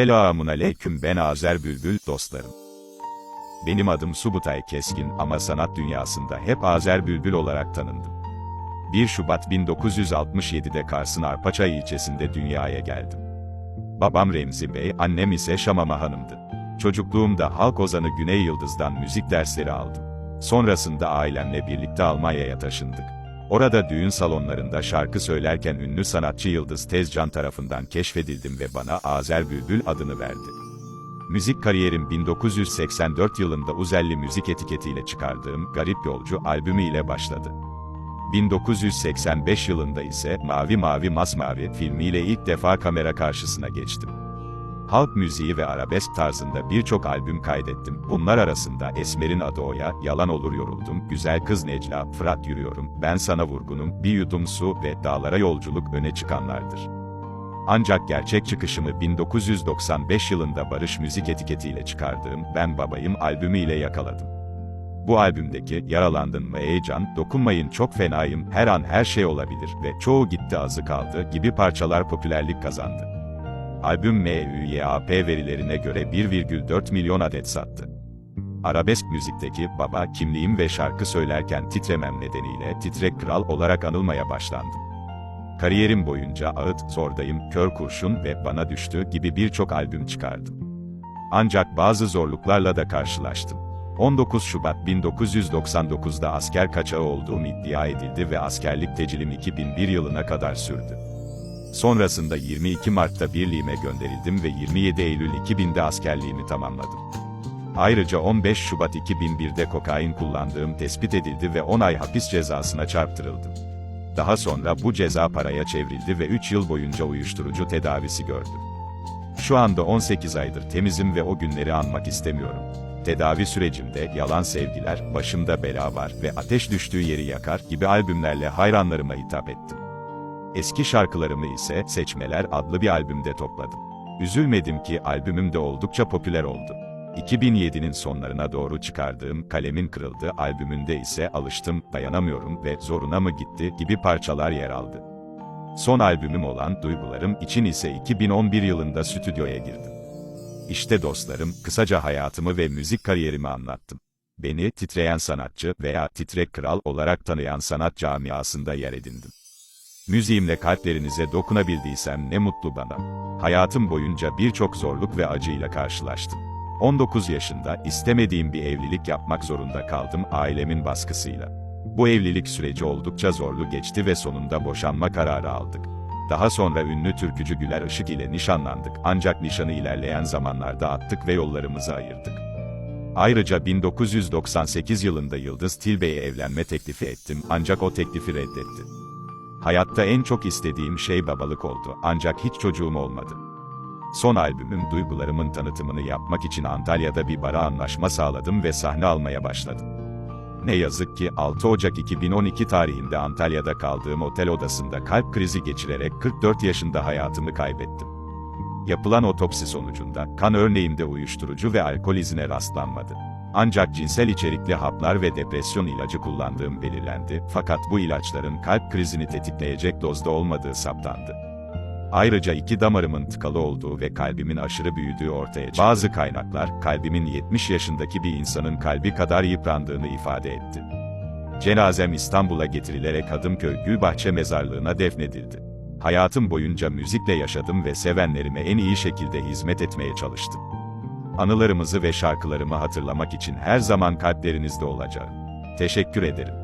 Selamun aleyküm ben Azer Bülbül dostlarım. Benim adım Subutay Keskin ama sanat dünyasında hep Azer Bülbül olarak tanındım. 1 Şubat 1967'de Kars'ın Arpaçay ilçesinde dünyaya geldim. Babam Remzi Bey, annem ise Şamama Hanım'dı. Çocukluğumda halk ozanı Güney Yıldız'dan müzik dersleri aldım. Sonrasında ailemle birlikte Almanya'ya taşındık. Orada düğün salonlarında şarkı söylerken ünlü sanatçı Yıldız Tezcan tarafından keşfedildim ve bana Azer Bülbül adını verdi. Müzik kariyerim 1984 yılında Uzelli müzik etiketiyle çıkardığım Garip Yolcu albümü ile başladı. 1985 yılında ise Mavi Mavi Masmavi filmiyle ilk defa kamera karşısına geçtim. Halk müziği ve arabesk tarzında birçok albüm kaydettim. Bunlar arasında Esmer'in adı Oya, Yalan Olur Yoruldum, Güzel Kız Necla, Fırat Yürüyorum, Ben Sana Vurgunum, Bir Yudum Su ve Dağlara Yolculuk öne çıkanlardır. Ancak gerçek çıkışımı 1995 yılında Barış Müzik etiketiyle çıkardığım Ben Babayım albümü ile yakaladım. Bu albümdeki Yaralandın mı heyecan, dokunmayın çok fenayım, her an her şey olabilir ve çoğu gitti azı kaldı gibi parçalar popülerlik kazandı. Albüm MÜYAP verilerine göre 1,4 milyon adet sattı. Arabesk müzikteki baba kimliğim ve şarkı söylerken titremem nedeniyle Titrek Kral olarak anılmaya başlandım. Kariyerim boyunca Ağıt, Zordayım, Kör Kurşun ve Bana Düştü gibi birçok albüm çıkardım. Ancak bazı zorluklarla da karşılaştım. 19 Şubat 1999'da asker kaçağı olduğum iddia edildi ve askerlik tecilim 2001 yılına kadar sürdü. Sonrasında 22 Mart'ta birliğime gönderildim ve 27 Eylül 2000'de askerliğimi tamamladım. Ayrıca 15 Şubat 2001'de kokain kullandığım tespit edildi ve 10 ay hapis cezasına çarptırıldım. Daha sonra bu ceza paraya çevrildi ve 3 yıl boyunca uyuşturucu tedavisi gördüm. Şu anda 18 aydır temizim ve o günleri anmak istemiyorum. Tedavi sürecimde Yalan Sevgiler, Başımda Bela Var ve Ateş Düştüğü Yeri Yakar gibi albümlerle hayranlarıma hitap ettim. Eski şarkılarımı ise Seçmeler adlı bir albümde topladım. Üzülmedim ki albümüm de oldukça popüler oldu. 2007'nin sonlarına doğru çıkardığım Kalemin Kırıldı albümünde ise Alıştım, Dayanamıyorum ve Zoruna mı Gitti gibi parçalar yer aldı. Son albümüm olan Duygularım için ise 2011 yılında stüdyoya girdim. İşte dostlarım, kısaca hayatımı ve müzik kariyerimi anlattım. Beni titreyen sanatçı veya titrek kral olarak tanıyan sanat camiasında yer edindim. Müziğimle kalplerinize dokunabildiysem ne mutlu bana. Hayatım boyunca birçok zorluk ve acıyla karşılaştım. 19 yaşında istemediğim bir evlilik yapmak zorunda kaldım ailemin baskısıyla. Bu evlilik süreci oldukça zorlu geçti ve sonunda boşanma kararı aldık. Daha sonra ünlü türkücü Güler Işık ile nişanlandık ancak nişanı ilerleyen zamanlarda attık ve yollarımızı ayırdık. Ayrıca 1998 yılında Yıldız Tilbe'ye evlenme teklifi ettim ancak o teklifi reddetti. Hayatta en çok istediğim şey babalık oldu ancak hiç çocuğum olmadı. Son albümüm Duygularımın tanıtımını yapmak için Antalya'da bir bara anlaşma sağladım ve sahne almaya başladım. Ne yazık ki 6 Ocak 2012 tarihinde Antalya'da kaldığım otel odasında kalp krizi geçirerek 44 yaşında hayatımı kaybettim. Yapılan otopsi sonucunda kan örneğimde uyuşturucu ve alkol izine rastlanmadı. Ancak cinsel içerikli haplar ve depresyon ilacı kullandığım belirlendi fakat bu ilaçların kalp krizini tetikleyecek dozda olmadığı saptandı. Ayrıca iki damarımın tıkalı olduğu ve kalbimin aşırı büyüdüğü ortaya çıktı. Bazı kaynaklar, kalbimin 70 yaşındaki bir insanın kalbi kadar yıprandığını ifade etti. Cenazem İstanbul'a getirilerek Hadımköy Gülbahçe mezarlığına defnedildi. Hayatım boyunca müzikle yaşadım ve sevenlerime en iyi şekilde hizmet etmeye çalıştım. Anılarımızı ve şarkılarımı hatırlamak için her zaman kalplerinizde olacağım. Teşekkür ederim.